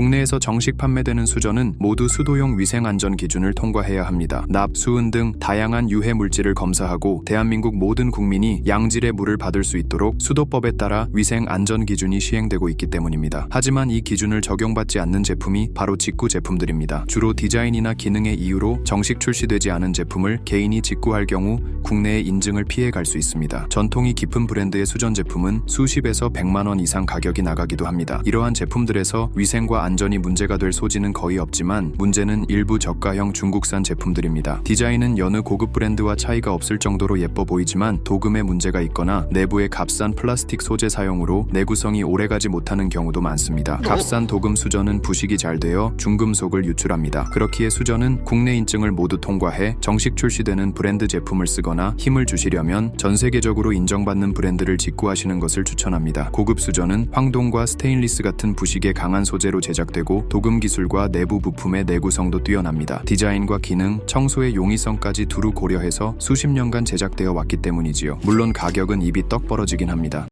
국내에서 정식 판매되는 수전은 모두 수도용 위생 안전 기준을 통과해야 합니다. 납, 수은 등 다양한 유해 물질을 검사하고 대한민국 모든 국민이 양질의 물을 받을 수 있도록 수도법에 따라 위생 안전 기준이 시행되고 있기 때문입니다. 하지만 이 기준을 적용받지 않는 제품이 바로 직구 제품들입니다. 주로 디자인이나 기능의 이유로 정식 출시되지 않은 제품을 개인이 직구할 경우 국내의 인증을 피해 갈 수 있습니다. 전통이 깊은 브랜드의 수전 제품은 수십에서 100만 원 이상 가격이 나가기도 합니다. 이러한 제품들에서 위생과 안 전이 문제가 될 소지는 거의 없지만 문제는 일부 저가형 중국산 제품들입니다. 디자인은 여느 고급 브랜드와 차이가 없을 정도로 예뻐 보이지만 도금에 문제가 있거나 내부에 값싼 플라스틱 소재 사용으로 내구성이 오래가지 못하는 경우도 많습니다. 값싼 도금 수전은 부식이 잘 되어 중금속을 유출합니다. 그렇기에 수전은 국내 인증을 모두 통과해 정식 출시되는 브랜드 제품을 쓰거나 힘을 주시려면 전 세계적으로 인정받는 브랜드를 직구하시는 것을 추천합니다. 고급 수전은 황동과 스테인리스 같은 부식에 강한 소재로 제작되고 도금 기술과 내부 부품의 내구성도 뛰어납니다. 디자인과 기능, 청소의 용이성까지 두루 고려해서 수십 년간 제작되어 왔기 때문이지요. 물론 가격은 입이 떡 벌어지긴 합니다.